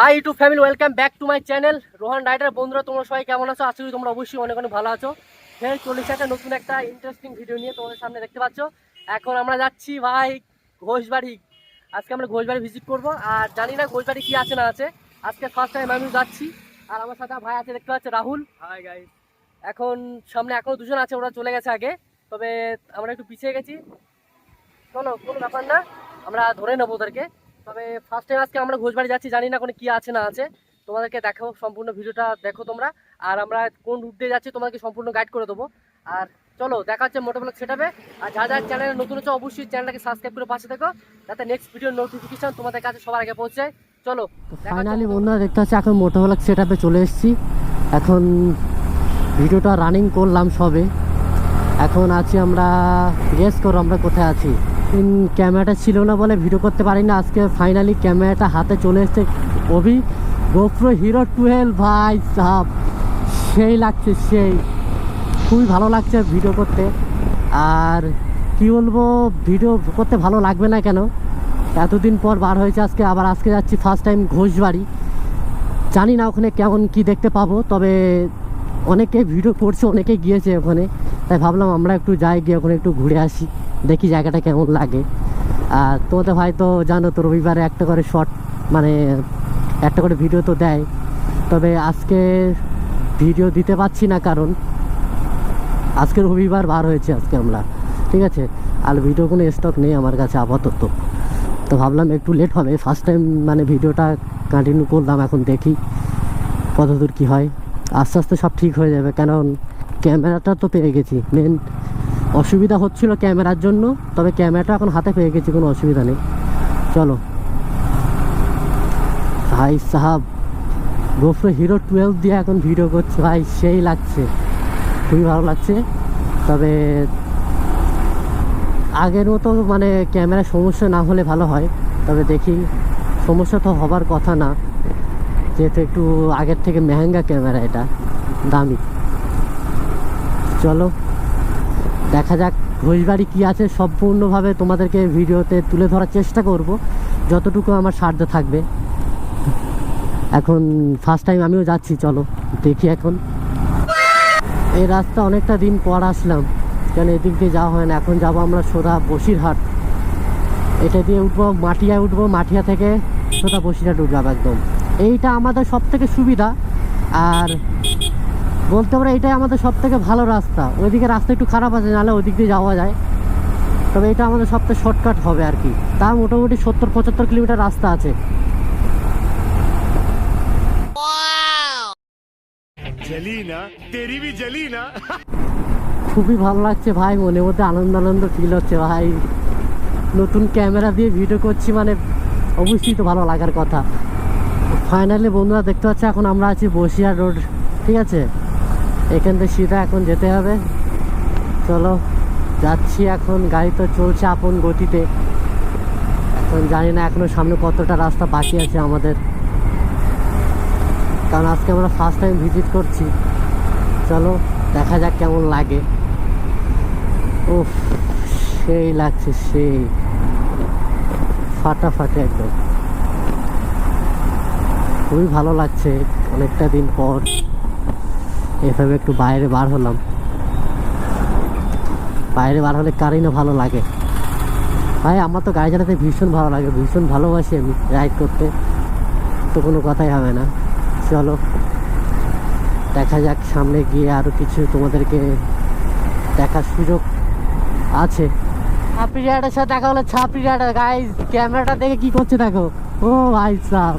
Hi YouTube family welcome back to my channel Rohan Rider বন্ধুরা তোমরা সবাই কেমন আছো? আশা করি তোমরা অবশ্যই অনেক অনেক ভালো আছো। ফের চল্লিশ একটা নতুন একটা ইন্টারেস্টিং ভিডিও নিয়ে তোমাদের সামনে দেখতে পাচ্ছ। এখন আমরা যাচ্ছি ভাই ঘোষবাড়ি। আজকে আমরা ঘোষবাড়ি ভিজিট করব। আর জানি না ঘোষবাড়ি কি আছে না আছে। আজকে ফার্স্ট টাইম আমি যাচ্ছি। আর আমার সাথে ভাই আছে দেখতে পাচ্ছ রাহুল। হাই গাইস এখন সামনে এখনও দুজন আছে ওরা চলে গেছে আগে। তবে আমরা একটু পিছিয়ে গেছি। চলো কোনো ব্যাপার না। আমরা ধরে নেব ওদেরকে। তবে ফার্স্ট টাইম আজকে আমরা ঘোষবাড়ি যাচ্ছি জানি না কোনো কি আছে না আছে। তোমাদেরকে দেখো সম্পূর্ণ ভিডিওটা দেখো তোমরা। আর আমরা কোন রুট দিয়ে যাচ্ছি তোমাদেরকে সম্পূর্ণ গাইড করে দেবো। আর চলো দেখা হচ্ছে মোটামুটি সেটাবে আর যা যা চ্যানেলে নতুন হচ্ছে অবশ্যই চ্যানেলটাকে সাবস্ক্রাইব করে পাশে দেখো যাতে নেক্সট ভিডিওর নোটিফিকেশন তোমাদের কাছে সবার আগে পৌঁছায় চলো ফাইনালি বন্ধুরা দেখতে পাচ্ছি এখন মোটোভ্লগ সেট আপে চলে এসেছি। এখন ভিডিওটা রানিং করলাম সবে। এখন আছি আমরা গেস করো আমরা কোথায় আছি। ক্যামেরাটা ছিল না বলে ভিডিও করতে পারি না। আজকে ফাইনালি ক্যামেরাটা হাতে চলে এসছে অভি। গোপ্রো হিরো টুয়েলভ ভাই সাহ সেই লাগছে, সেই। খুবই ভালো লাগছে ভিডিও করতে। আর কি বলব ভিডিও করতে ভালো লাগবে না কেন? এতদিন পর বার হয়েছে আজকে, আবার আজকে যাচ্ছি ফার্স্ট টাইম ঘোষবাড়ি। জানি না ওখানে কেমন কি দেখতে পাবো, তবে অনেকে ভিডিও করছে, অনেকে গিয়েছে ওখানে। তাই ভাবলাম আমরা একটু যাই, গিয়ে ওখানে একটু ঘুরে আসি। দেখি জায়গাটা কেমন লাগে। আর তোমাদের হয়তো জানো তো, রবিবারে একটা করে শর্ট মানে একটা করে ভিডিও তো দেয়। তবে আজকে ভিডিও দিতে পারছি না কারণ, আজকে রবিবার বার হয়েছে আজকে আমরা, ঠিক আছে? আর ভিডিও কোনো স্টক নেই আমার কাছে আপাতত। তো ভাবলাম একটু লেট হবে ফার্স্ট টাইম মানে ভিডিওটা কন্টিনিউ করলাম, এখন দেখি কতদূর কী হয়। আস্তে আস্তে সব ঠিক হয়ে যাবে, কারণ ক্যামেরাটা তো পেয়ে গেছি মেন অসুবিধা হচ্ছিল ক্যামেরার জন্য, তবে ক্যামেরাটা এখন হাতে পেয়ে গেছি, কোনো অসুবিধা নেই। চলো। ভাই সাহাব গোপ্রো হিরো টুয়েলভ দিয়ে এখন ভিডিও করছে, ভাই সেই লাগছে। খুবই ভালো লাগছে। তবে আগের মতো মানে ক্যামেরা সমস্যা না হলে ভালো হয়, তবে দেখি। সমস্যা তো হবার কথা না, যেহেতু একটু আগের থেকে মেহেঙ্গা ক্যামেরা এটা, দামি। চলো। দেখা যাক ঘোষবাড়ি কী আছে। সম্পূর্ণভাবে তোমাদেরকে ভিডিওতে তুলে ধরার চেষ্টা করব। যতটুকু আমার সাধ্য থাকবে। এখন ফার্স্ট টাইম আমিও যাচ্ছি, চলো, দেখি এখন। এই রাস্তা অনেকটা দিন পর আসলাম। কেন এদিক দিয়ে যাওয়া হয় না? এখন যাব আমরা সোজা বসিরহাট। এটা দিয়ে উঠবো মাটিয়ায় উঠবো, মাটিয়া থেকে সোজা বসিরহাট উঠবো একদম। এইটা আমাদের সব থেকে সুবিধা। আর বলতে পারে এটাই আমাদের সব থেকে ভালো রাস্তা। ওইদিকে রাস্তা একটু খারাপ আছে নাহলে ওইদিক দিয়ে যাওয়া যায়। তবে এটা আমাদের সবথেকে শর্টকাট হবে আর কি। তা মোটামুটি সত্তর পঁচাত্তর কিলোমিটার রাস্তা আছে। খুবই ভালো লাগছে ভাই মনে মধ্যে আনন্দ আনন্দ ফিল হচ্ছে ভাই। নতুন ক্যামেরা দিয়ে ভিডিও করছি মানে অবশ্যই তো ভালো লাগার কথা। ফাইনালি বন্ধুরা দেখতে পাচ্ছে এখন আমরা আছি বসিয়া রোড ঠিক আছে? এখান থেকে সিধা এখন যেতে হবে। চলো, যাচ্ছি এখন। গাড়ি তো চলছে আপন গতিতে। এখন জানি না এখনও সামনে কতটা রাস্তা বাকি আছে আমাদের। কারণ আজকে আমরা ফার্স্ট টাইম ভিজিট করছি। চলো, দেখা যাক কেমন লাগে। ও সেই লাগছে, সেই। ফাটাফাটি একদম। খুবই ভালো লাগছে অনেকটা দিন পর। এভাবে একটু বাইরে বার হলাম। বাইরে বার হলে কারই না ভালো লাগে। ভাই, আমার তো গাড়ি চালাতে ভীষণ ভালো লাগে, ভীষণ ভালোবাসি আমি রাইড করতে। তো কোনো কথাই হবে না। চলো, দেখা যাক সামনে গিয়ে আরও কিছু তোমাদেরকে দেখার সুযোগ আছে। ছাপড়ি রাইডের সাথে দেখা হলো, ছাপড়ি রাইডার গাইজ ক্যামেরাটা দেখে কি করছে দেখো। ও ভাই সাহ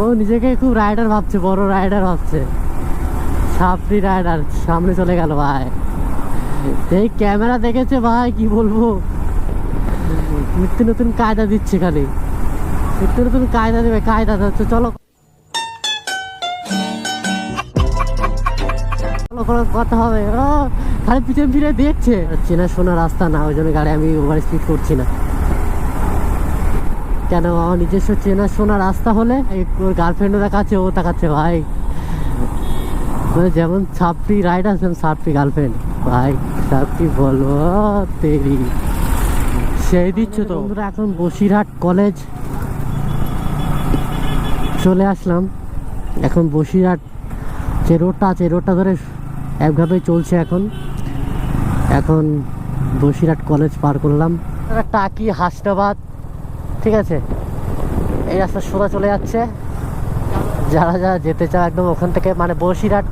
ও নিজেকে খুব রাইডার ভাবছে, বড় রাইডার ভাবছে। ছাপড়ি রাইডার, সামনে চলে গেল ভাই। এই ক্যামেরা দেখেছে ভাই, কি বলব? নিত্য নতুন কায়দা দিচ্ছে খালি। নিত্য নতুন কায়দা দেবে, কায়দা দিচ্ছে, চলো। কথা হবে ও, খালি পিছন ফিরে দেখছে। চেনা শোনা রাস্তা না, ওই জন্য গাড়ি আমি ওভার স্পিড করছি না। কেন? আমার নিজস্ব চেনা শোনা রাস্তা হলে ওর গার্লফ্রেন্ডও দেখাচ্ছে ও দেখাচ্ছে ভাই। মানে যেমন ছাপড়ি রাইড আছে ছাপড়ি গার্লফ্রেন্ড ভাই সব কি বলব তেরি। সেই দিচ্ছ তো। বন্ধুরা এখন বসিরহাট কলেজ চলে আসলাম। এখন বসিরহাট যে রোডটা আছে রোডটা ধরে একভাবেই চলছে এখন। এখন বসিরহাট কলেজ পার করলাম। টাকি হাসনাবাদ? ঠিক আছে? এই রাস্তা সোজা চলে যাচ্ছে। যারা যারা যেতে চাও একদম ওখান থেকে মানে বসিরহাট,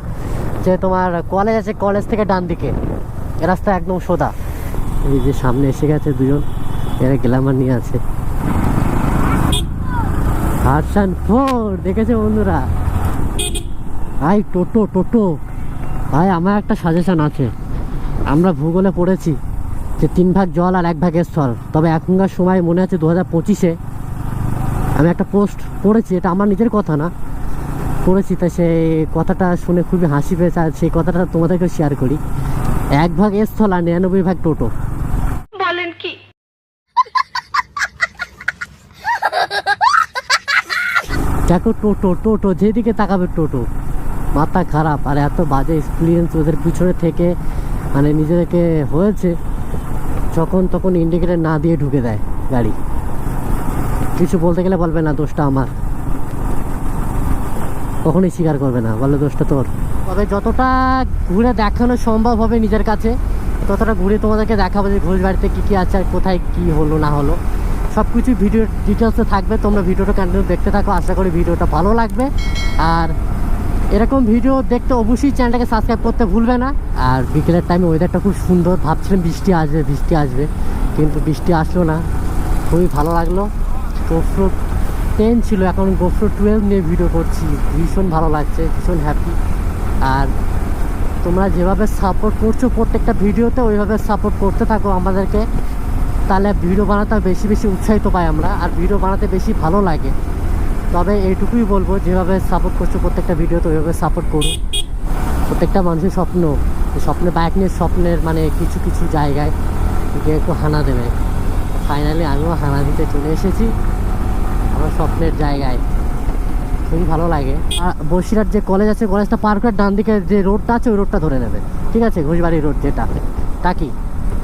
যে তোমার কলেজ আছে কলেজ থেকে ডান দিকে। এ রাস্তা একদম সোজা। এই যে সামনে এসে গেছে দুজন, এরা গ্ল্যামার নিয়ে আছে। হারসান ফোর, দেখেছে বন্ধুরা? ভাই টোটো টোটো। ভাই, আমার একটা সাজেশন আছে। আমরা ভূগোলে পড়েছি। যে তিন ভাগ জল আর এক ভাগ স্থল। তবে এখনকার সময় মনে আছে দু হাজার পঁচিশে আমি একটা পোস্ট পড়েছি এটা আমার নিজের কথা না পড়েছি তাই সেই কথাটা শুনে খুবই হাসি পেয়েছে আর সেই কথাটা তোমাদেরকেও শেয়ার করি। এক ভাগ স্থল আর নিরানব্বই ভাগ টোটো। বলেন কি? দেখো টোটো টোটো যেদিকে তাকাবে টোটো। মাথা খারাপ আর এত বাজে এক্সপিরিয়েন্স ওদের পিছনে থেকে মানে নিজেদেরকে হয়েছে। যখন তখন ইন্ডিকেটার না দিয়ে ঢুকে দেয় গাড়ি। কিছু বলতে গেলে বলবে না, দোষটা আমার। কখনোই স্বীকার করবে না বলে দোষটা তোর। তবে যতটা ঘুরে দেখানো সম্ভব হবে নিজের কাছে, ততটা ঘুরে তোমাদেরকে দেখাবো যে ঘোষ বাড়িতে কী কী আছে আর কোথায় কী হলো, না হলো। সব কিছু ভিডিও ডিটেলসে থাকবে, তোমরা ভিডিওটা কন্টিনিউ দেখতে থাকো, আশা করি ভিডিওটা ভালো লাগবে। আর এরকম ভিডিও দেখতে অবশ্যই চ্যানেলটাকে সাবস্ক্রাইব করতে ভুলবে না। আর বিকেলের টাইমে ওয়েদারটা খুব সুন্দর। ভাবছিলাম বৃষ্টি আসবে বৃষ্টি আসবে, কিন্তু বৃষ্টি আসলো না। খুবই ভালো লাগল। গোফ্রো টেন ছিল, এখন গোফ্রো টুয়েলভ নিয়ে ভিডিও করছি। ভীষণ ভালো লাগছে, ভীষণ হ্যাপি আর তোমরা যেভাবে সাপোর্ট করছ প্রত্যেকটা ভিডিওতে, ওইভাবে সাপোর্ট করতে থাকো আমাদেরকে। তাহলে ভিডিও বানাতে বেশি বেশি উৎসাহিত পাই আমরা। আর ভিডিও বানাতে বেশি ভালো লাগে। তবে এইটুকুই বলব, যেভাবে সাপোর্ট করছ প্রত্যেকটা ভিডিওতে ওইভাবে সাপোর্ট করো। প্রত্যেকটা মানুষের স্বপ্ন, স্বপ্নে বাইক নিয়ে স্বপ্নের মানে কিছু কিছু জায়গায় গিয়ে একটু হানা দেবে। ফাইনালি আমিও হানা দিতে চলে এসেছি। আমার স্বপ্নের জায়গায়। খুবই ভালো লাগে। আর বসিরহাট যে কলেজ আছে কলেজটা পার করে ডান দিকে যে রোডটা আছে, ওই রোডটা ধরে নেবে। ঠিক আছে? ঘোষবাড়ি রোড যেটা। টাকি।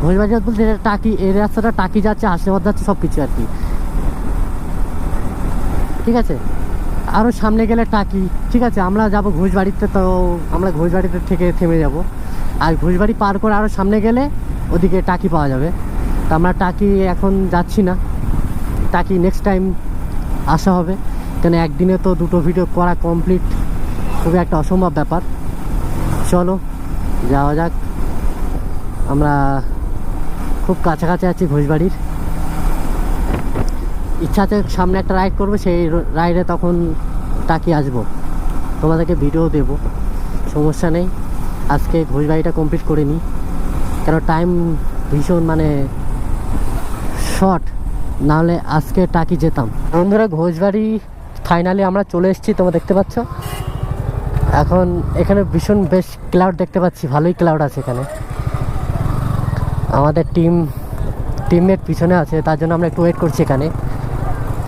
ঘোষবাড়ি রোড বলতে টাকি, এই রাস্তাটা টাকি যাচ্ছে, হাসনাবাদ যাচ্ছে সব কিছু আর কি। ঠিক আছে? আরও সামনে গেলে টাকি, ঠিক আছে? আমরা যাব ঘোষবাড়িতে তো আমরা ঘোষবাড়িতে থেকে থেমে যাব। আর ঘোষবাড়ি পার করে আরও সামনে গেলে ওদিকে টাকি পাওয়া যাবে। তা আমরা টাকি এখন যাচ্ছি না। টাকি নেক্সট টাইম আসা হবে। কেন একদিনে তো দুটো ভিডিও করা কমপ্লিট খুবই একটা অসম্ভব ব্যাপার। চলো, যাওয়া যাক। আমরা খুব কাছাকাছি আছি ঘোষবাড়ির। ইচ্ছা আছে সামনে একটা রাইড করব, সেই রাইডে তখন তাকিয়ে আসব। তোমাদেরকে ভিডিও দেব। সমস্যা নেই। আজকে ঘোষবাড়িটা কমপ্লিট করে নিই। কেন টাইম ভীষণ মানে শর্ট নাহলে আজকে টাকি যেতাম। বন্ধুরা, ঘোষবাড়ি ফাইনালি আমরা চলে এসেছি, তোমরা দেখতে পাচ্ছ। এখন এখানে ভীষণ বেশ ক্লাউড দেখতে পাচ্ছি, ভালোই ক্লাউড আছে এখানে। আমাদের টিম টিমমেট পিছনে আছে, তার জন্য আমরা একটু ওয়েট করছি এখানে।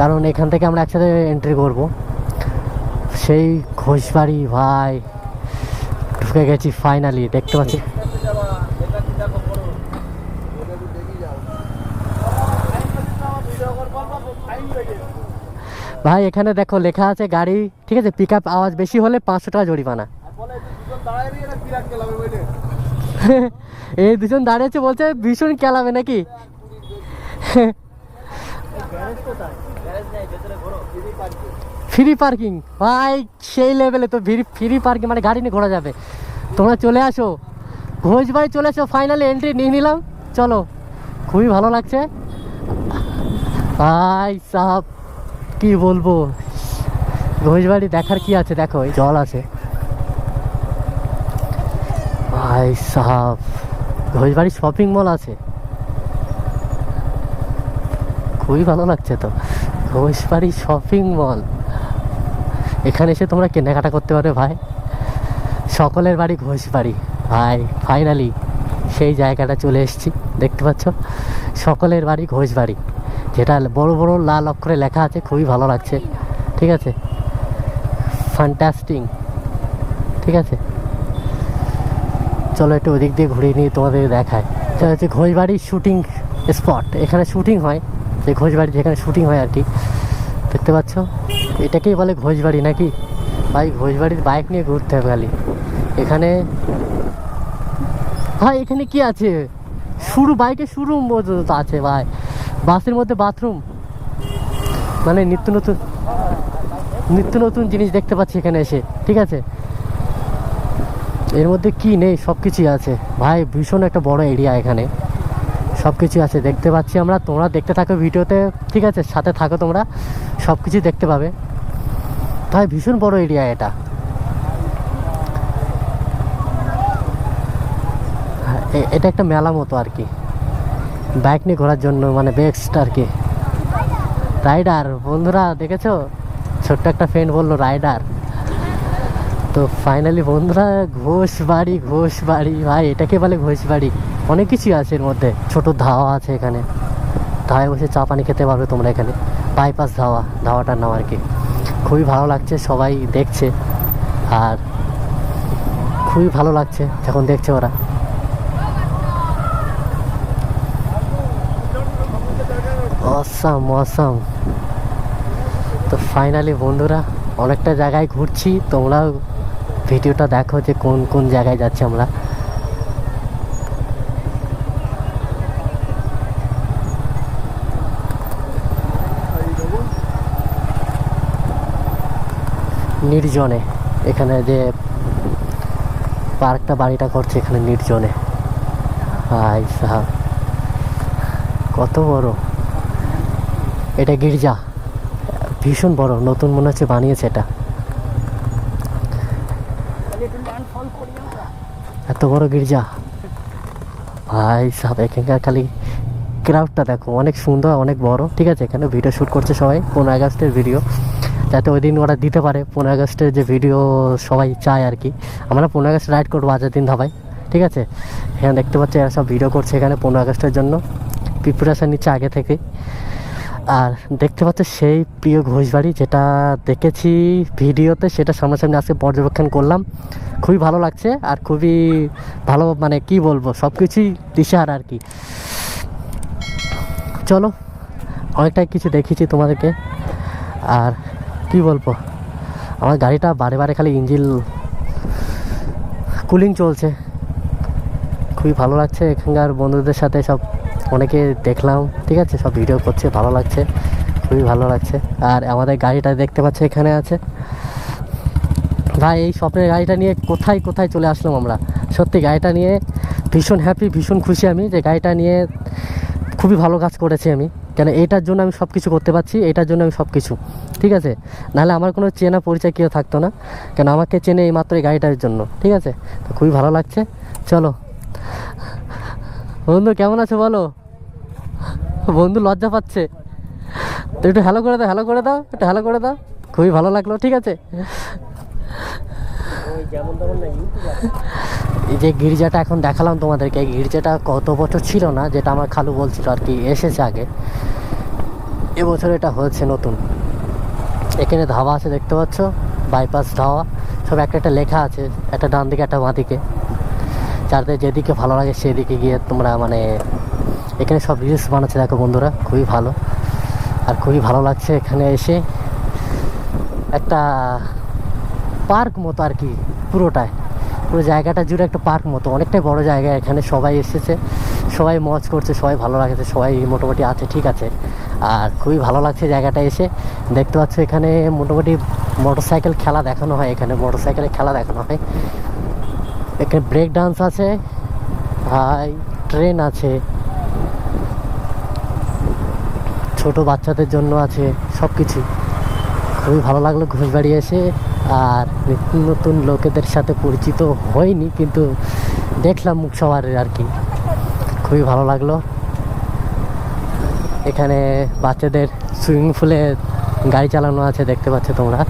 কারণ এখান থেকে আমরা একসাথে এন্ট্রি করব। সেই ঘোষবাড়ি ভাই, ঢুকে গেছি ফাইনালি দেখতে পাচ্ছি। ভাই, এখানে দেখো লেখা আছে গাড়ি, ঠিক আছে পিক আপ আওয়াজ বেশি হলে পাঁচশো টাকা জরিমানা। এই দুজন দাঁড়িয়েছে বলছে ভীষণ খেলাবে নাকি? ফ্রি পার্কিং ভাই, সেই লেভেলে তো ফ্রি পার্কিং মানে গাড়ি নিয়ে ঘোরা যাবে। তোমরা চলে আসো। ঘোষবাড়ি চলে আসো। ফাইনালি এন্ট্রি নিয়ে নিলাম। চলো। খুবই ভালো লাগছে। ভাই সাহ কি বলব? ঘোষ ঘোষবাড়ি দেখার কি আছে? দেখো জল আছে। ভাই সাহাব ঘোষবাড়ি শপিং মল আছে। খুবই ভালো লাগছে তো। Ghoshbari shopping mall. এখানে এসে তোমরা কেনাকাটা করতে পারবে ভাই। সকলের বাড়ি ঘোষবাড়ি। ভাই ফাইনালি সেই জায়গাটা চলে এসেছি, দেখতে পাচ্ছ? সকলের বাড়ি ঘোষবাড়ি। যেটা বড় বড় লাল অক্ষরে লেখা আছে, খুবই ভালো লাগছে। ঠিক আছে? ফান্টাস্টিং ঠিক আছে? চলো একটু ওদিক দিয়ে ঘুরিয়ে নিয়ে তোমাদের দেখায় হচ্ছে ঘোষবাড়ির শুটিং স্পট এখানে শুটিং হয়। যে ঘোষবাড়ি যেখানে শুটিং হয় আর কি। দেখতে পাচ্ছ? এটাকেই বলে ঘোষবাড়ি নাকি? ভাই, ঘোষবাড়ির বাইক নিয়ে ঘুরতে হবে খালি। এখানে ভাই, এখানে কি আছে? শুরু বাইকে শুরু পর্যন্ত আছে ভাই। বাসের মধ্যে বাথরুম মানে নিত্য নতুন নিত্য নতুন জিনিস দেখতে পাচ্ছি এখানে এসে, ঠিক আছে? এর মধ্যে কি নেই? সব কিছুই আছে। ভাই, ভীষণ একটা বড় এরিয়া এখানে। সব কিছু আছে, দেখতে পাচ্ছি আমরা। তোমরা দেখতে থাকো ভিডিওতে, ঠিক আছে? সাথে থাকো তোমরা। সব কিছু দেখতে পাবে। ভাই, ভীষণ বড় এরিয়া এটা। এটা একটা মেলা মতো আর কি। বাইক নিয়ে ঘোরার জন্য মানে বেস্ট আর কি। রাইডার বন্ধুরা, দেখেছ? ছোট্ট একটা ফ্রেন্ড বলল রাইডার তো ফাইনালি বন্ধুরা, ঘোষ বাড়ি ঘোষ বাড়ি। ভাই, এটাকে বলে ঘোষ বাড়ি। অনেক কিছুই আছে এর মধ্যে। ছোট ধাওয়া আছে এখানে। ধাওয়ায় বসে চা পানি খেতে পারবে তোমরা এখানে। বাইপাস ধাওয়া, ধাওয়াটার নাম আর কি। খুবই ভালো লাগছে, সবাই দেখছে। আর খুবই ভালো লাগছে, যখন দেখছে ওরা। অসাম অসাম তো ফাইনালি বন্ধুরা, অনেকটা জায়গায় ঘুরছি। তোমরাও ভিডিওটা দেখো যে কোন কোন জায়গায় যাচ্ছি আমরা। নির্জনে। এখানে যে পার্কটা, বাড়িটা করছে এখানে নির্জনে। হাই সাহাব, কত বড়। এটা গির্জা। ভীষণ বড়, নতুন মনে হচ্ছে বানিয়েছে এটা। এত বড় গির্জা। ভাই সাহেব, এখানকার খালি ক্রাউডটা দেখো, অনেক সুন্দর, অনেক বড়। ঠিক আছে, এখানে ভিডিও শ্যুট করছে সবাই, পনেরো আগস্টের ভিডিও যাতে ওই দিন ওরা দিতে পারে। পনেরো আগস্টের যে ভিডিও সবাই চায় আর কি। আমরা পনেরো আগস্ট রাইড করব আজের দিন ধাবায়। ঠিক আছে? এখানে দেখতে পাচ্ছি এরা সব ভিডিও করছে এখানে পনেরো আগস্টের জন্য। প্রিপারেশান নিচ্ছে আগে থেকে আর দেখতে পাচ্ছ সেই প্রিয় ঘোষবাড়ি যেটা দেখেছি ভিডিওতে, সেটা সামনাসামনি আজকে পর্যবেক্ষণ করলাম। খুবই ভালো লাগছে আর খুবই ভালো মানে কি বলব সব কিছুই দিশার আর কি। চলো, অনেকটাই কিছু দেখেছি তোমাদেরকে। আর কি বলব? আমার গাড়িটা বারে বারে খালি ইঞ্জিল কুলিং চলছে। খুবই ভালো লাগছে এখানকার বন্ধুদের সাথে সব অনেকে দেখলাম, ঠিক আছে? সব ভিডিও করছে, ভালো লাগছে, খুবই ভালো লাগছে। আর আমাদের গাড়িটা দেখতে পাচ্ছ এখানে আছে। ভাই, এই স্বপ্নের গাড়িটা নিয়ে কোথায় কোথায় চলে আসলাম আমরা? সত্যি, গাড়িটা নিয়ে ভীষণ হ্যাপি ভীষণ খুশি আমি যে গাড়িটা নিয়ে খুবই ভালো কাজ করেছি আমি। কেন এটার জন্য আমি সব কিছু করতে পারছি, এটার জন্য আমি সব কিছু ঠিক আছে? নাহলে আমার কোনো চেনা পরিচয় কেউ থাকতো না। কেন আমাকে চেনে এই মাত্র এই গাড়িটার জন্য। ঠিক আছে? তো খুবই ভালো লাগছে। চলো। বন্ধু, কেমন আছো বলো? বন্ধু, লজ্জা পাচ্ছে। তো একটু হ্যালো করে দাও হ্যালো করে দাও, একটু হ্যালো করে দাও। খুবই ভালো লাগল, ঠিক আছে। যে গির্জাটা এখন দেখালাম তোমাদেরকে, এই গির্জাটা কত বছর ছিল না, যেটা আমার খালু বলছিল আর কি, এসেছে আগে। এবছর এটা হয়েছে নতুন। এখানে ধাবা আছে দেখতে পাচ্ছ বাইপাস ধাওয়া সব একটা একটা লেখা আছে, একটা ডান দিকে, একটা বাঁ দিকে। যাতে যেদিকে ভালো লাগে সেদিকে গিয়ে তোমরা মানে এখানে সব রিলস বানাচ্ছে, দেখো বন্ধুরা, খুবই ভালো। আর খুবই ভালো লাগছে এখানে এসে। একটা পার্ক মতো আর কি, পুরোটায়। পুরো জায়গাটা জুড়ে একটা পার্ক মতো। অনেকটাই বড় জায়গা এখানে সবাই এসেছে, সবাই মজ করছে, সবাই ভালো লাগছে, সবাই মোটামুটি আছে, ঠিক আছে। আর খুবই ভালো লাগছে জায়গাটা এসে। দেখতে পাচ্ছ এখানে মোটামুটি মোটর সাইকেল খেলা দেখানো হয় এখানে মোটর সাইকেলের খেলা দেখানো হয়। এখানে ব্রেক ডান্স আছে, ভাই, ট্রেন আছে। ছোট বাচ্চাদের জন্য আছে সব কিছু খুবই ভালো লাগল ঘুষ ঘুষবাড়ি এসে। আর নতুন নতুন লোকেদের সাথে পরিচিত হয়নি, কিন্তু দেখলাম মুখ সবার আর কি। খুবই ভালো লাগল। এখানে বাচ্চাদের সুইমিং পুলে গাড়ি চালানো আছে, দেখতে পাচ্ছ তোমরা।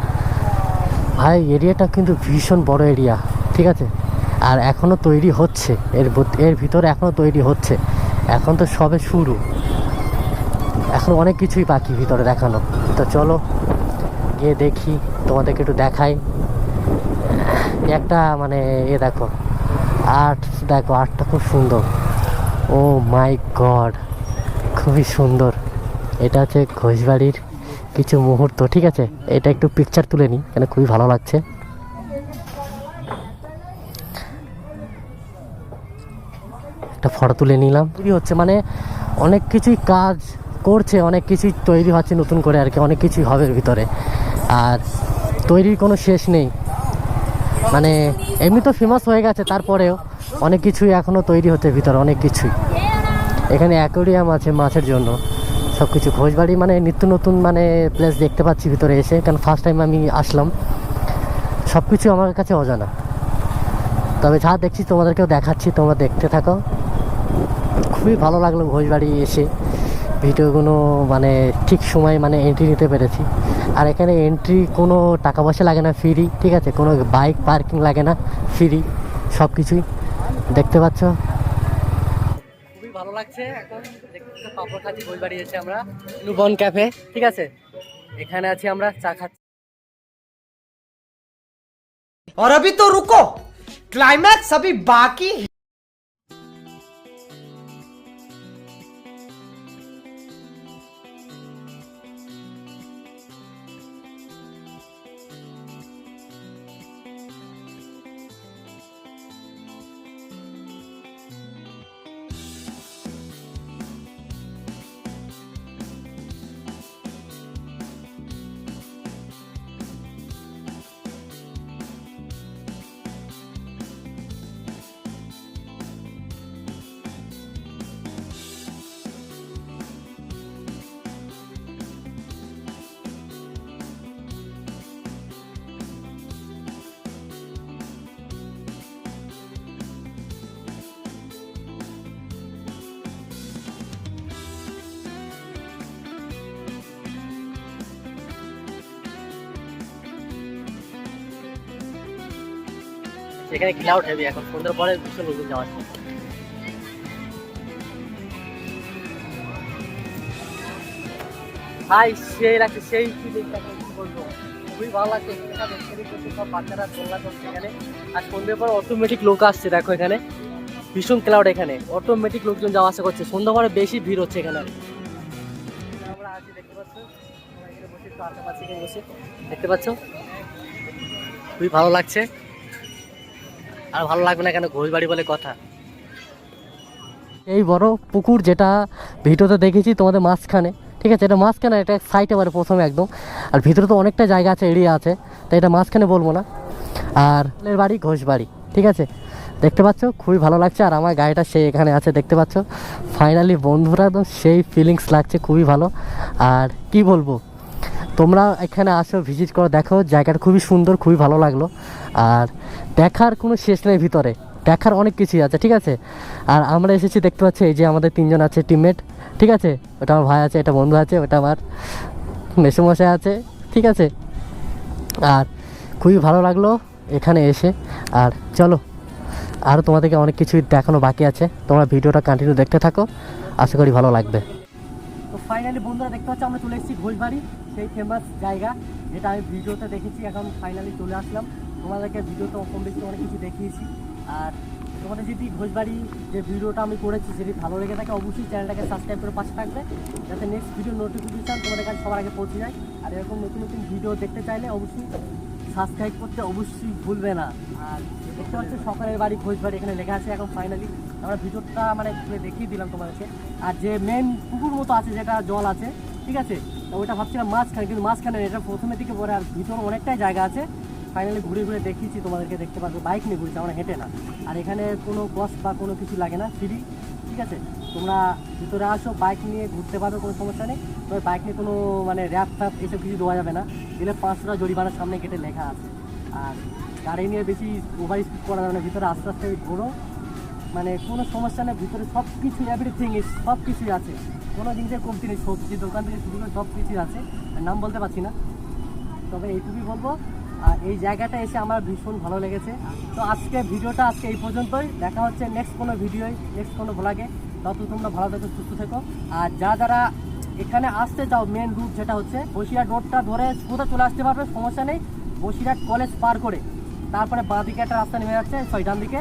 ভাই, এরিয়াটা কিন্তু ভীষণ বড় এরিয়া, ঠিক আছে? আর এখনও তৈরি হচ্ছে, এর এর ভিতরে এখনও তৈরি হচ্ছে। এখন তো সবে শুরু। এখন অনেক কিছুই বাকি ভিতরে দেখানো। তো চলো গিয়ে দেখি, তোমাদেরকে একটু দেখাই। একটা মানে এ দেখো, আর্ট, দেখো, আর্টটা খুব সুন্দর। ও মাই গড, খুবই সুন্দর। এটা হচ্ছে ঘোষবাড়ির কিছু মুহূর্ত, ঠিক আছে? এটা একটু পিকচার তুলে নিই, কেন খুবই ভালো লাগছে। একটা ফটো তুলে নিলাম। তৈরি হচ্ছে মানে অনেক কিছুই কাজ করছে, অনেক কিছুই তৈরি হচ্ছে নতুন করে আর কি, অনেক কিছুই হবে ভিতরে। আর তৈরির কোনো শেষ নেই। মানে এমনি তো ফেমাস হয়ে গেছে, তারপরেও অনেক কিছুই এখনও তৈরি হচ্ছে ভিতরে, অনেক কিছুই। এখানে অ্যাকোরিয়াম আছে মাছের জন্য সব কিছু ঘোষবাড়ি মানে নিত্য নতুন মানে প্লেস দেখতে পাচ্ছি ভিতরে এসে, কারণ ফার্স্ট টাইম আমি আসলাম। সব কিছু আমার কাছে অজানা। তবে যা দেখছি তোমাদেরকেও দেখাচ্ছি, তোমরা দেখতে থাকো। খুবই ভালো লাগল ঘোষবাড়ি এসে। ভিডিওগুলো মানে ঠিক সময় মানে এন্ট্রি নিতে পেরেছি আর এখানে এন্ট্রি কোনো টাকা পয়সা লাগে না ফ্রি ঠিক আছে কোনো বাইক পার্কিং লাগে না ফ্রি সব কিছুই দেখতে পাচ্ছ খুবই ভালো লাগছে এখন দেখতে পাপড় খাচ্ছি ঘোষবাড়ি এসে আমরা নুবন ক্যাফে ঠিক আছে এখানে আছি আমরা চা খাচ্ছি और अभी तो रुको क्लाइमैक्स अभी बाकी এখানে ক্লাউড হেভি এখন। সন্ধ্যার পরে ভীষণ লোকজন যাওয়া আসছে হাই সেই লাগছে সেই ফিলিংটা খুবই ভালো লাগছে, এখানে দেখতে দেখতে সব বাচ্চারা দোলনা করছে এখানে আর সন্ধ্যের পর অটোমেটিক লোক আসছে, দেখো এখানে। ভীষণ ক্লাউড এখানে। অটোমেটিক লোকজন যাওয়া আসা করছে। সন্ধ্যা পরে বেশি ভিড় হচ্ছে এখানে। আমরা দেখতে পাচ্ছ? দেখতে পাচ্ছ? খুবই ভালো লাগছে। আর ভালো লাগবে না কেন? ঘোষবাড়ি বলে কথা। এই বড় পুকুর যেটা ভিডিওতে দেখেছি তোমাদের মাঝখানে, ঠিক আছে? এটা মাঝখানে, এটা সাইটে বারে প্রথমে একদম। আর ভিতরে তো অনেকটা জায়গা আছে এরিয়া আছে, তাই এটা মাঝখানে বলব না। আর এর বাড়ি ঘোষবাড়ি ঠিক আছে? দেখতে পাচ্ছ? খুবই ভালো লাগছে, আর আমার গাড়িটা সেই এখানে আছে, দেখতে পাচ্ছ? ফাইনালি বন্ধুরা, একদম সেই ফিলিংস লাগছে, খুবই ভালো। আর কি বলব? তোমরা এখানে আসো ভিজিট করো, দেখো, জায়গাটা খুবই সুন্দর, খুবই ভালো লাগল। আর দেখার কোনো শেষ নেই ভিতরে। দেখার অনেক কিছুই আছে, ঠিক আছে? আর আমরা এসেছি, দেখতে পাচ্ছি, এই যে আমাদের তিনজন আছে টিমমেট ঠিক আছে? ওটা আমার ভাই আছে, এটা বন্ধু আছে, ওটা আমার মেসুমশাই আছে, ঠিক আছে? আর খুবই ভালো লাগল এখানে এসে। আর চলো আরও তোমাদেরকে অনেক কিছুই দেখানো বাকি আছে। তোমরা ভিডিওটা কন্টিনিউ দেখতে থাকো। আশা করি ভালো লাগবে। ফাইনালি বন্ধুরা দেখতে পাচ্ছি, আমরা চলে এসেছি ঘোষবাড়ি, সেই ফেমাস জায়গা, যেটা আমি ভিডিওতে দেখেছি, এখন ফাইনালি চলে আসলাম। তোমাদেরকে ভিডিওতে কম বেশি অনেক কিছু দেখিয়েছি। আর তোমাদের যদি ঘোষবাড়ি যে ভিডিওটা আমি করেছি, যদি ভালো লেগে থাকে, অবশ্যই চ্যানেলটাকে সাবস্ক্রাইব করে পাশে থাকবে, যাতে নেক্সট ভিডিও নোটিফিকেশান তোমাদের কাছে সবার আগে পৌঁছে যায়। আর এরকম নতুন নতুন ভিডিও দেখতে চাইলে অবশ্যই সাবস্ক্রাইব করতে অবশ্যই ভুলবে না। আর দেখতে পাচ্ছ, সকালের বাড়ি ঘোষবাড়ি এখানে লেখা আছে, এখন ফাইনালি আমরা ভিতরটা মানে দেখিয়ে দিলাম তোমাদেরকে। আর যে মেন পুকুর মতো আছে, যেটা জল আছে, ঠিক আছে? ওইটা ভাবছিলাম মাঝখানে, কিন্তু মাঝখানে এটা প্রথমের দিকে পরে আর ভিতরে অনেকটাই জায়গা আছে। ফাইনালি ঘুরে ঘুরে দেখিয়েছি তোমাদেরকে, দেখতে পারবে। বাইক নিয়ে ঘুরছি, আমরা হেঁটে না। আর এখানে কোনো কস্ট বা কোনো কিছু লাগে না ফ্রি ঠিক আছে? তোমরা ভিতরে আসো বাইক নিয়ে ঘুরতে পারবে কোনো সমস্যা নেই। তবে বাইক নিয়ে কোনো মানে র্যাপ ফ্যাপ এসব কিছু দেওয়া যাবে না। দিলে পাঁচশো টাকা জরিমানার সামনে কেটে লেখা আছে। আর গাড়ি নিয়ে বেশি ওভার স্পিড করা যাবে না ভিতরে আস্তে আস্তে ঘোরো। মানে কোনো সমস্যা নেই, ভিতরে সব কিছু এভরিথিং ইস সব কিছুই আছে। কোনো জিনিসের কমতি নেই, সবজি দোকান থেকে শুরু করে সব কিছুই আছে নাম বলতে পারছি না। তবে এইটুকুই বলব। আর এই জায়গাটা এসে আমার ভীষণ ভালো লেগেছে। তো আজকে ভিডিওটা আজকে এই পর্যন্তই। দেখা হচ্ছে নেক্সট কোনো ভিডিওয় নেক্সট কোনো ভ্লগে তত তোমরা ভালো থেকো, সুস্থ থেকো। আর যা যারা এখানে আসতে চাও মেন রুট যেটা হচ্ছে, বসিরহাট রোডটা ধরে কোথাও চলে আসতে পারবে, সমস্যা নেই। বসিরহাট কলেজ পার করে। তারপরে বাঁ দিকে একটা রাস্তা নেমে যাচ্ছে ছয় ডান দিকে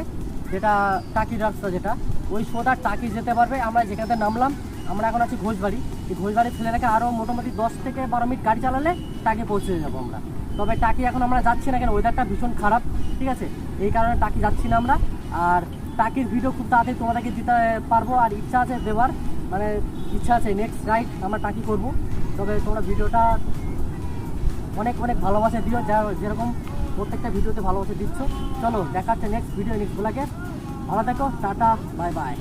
যেটা টাকির রাস্তা যেটা, ওই সোজা টাকি যেতে পারবে। আমরা যেখানে নামলাম, আমরা এখন আছি ঘোষবাড়ি। এই ঘোষবাড়ি ফেলে রেখে আরও মোটামুটি দশ থেকে বারো মিনিট গাড়ি চালালে টাকি পৌঁছে যাব আমরা। তবে টাকি এখন আমরা যাচ্ছি না কেন ওয়েদারটা ভীষণ খারাপ, ঠিক আছে? এই কারণে টাকি যাচ্ছি না আমরা। আর টাকির ভিডিও খুব তাড়াতাড়ি তোমাদেরকে দিতে পারব, আর ইচ্ছা আছে দেওয়ার। মানে ইচ্ছা আছে নেক্সট রাইড আমরা টাকি করব। তবে তোমরা ভিডিওটা অনেক অনেক ভালোবাসা দিও, যা যেরকম প্রত্যেকটা ভিডিওতে ভালোবাসা দিচ্ছ। চলো, দেখা হচ্ছে নেক্সট ভিডিও নেক্সট ব্লগে ভালো থেকো টাটা বাই বাই।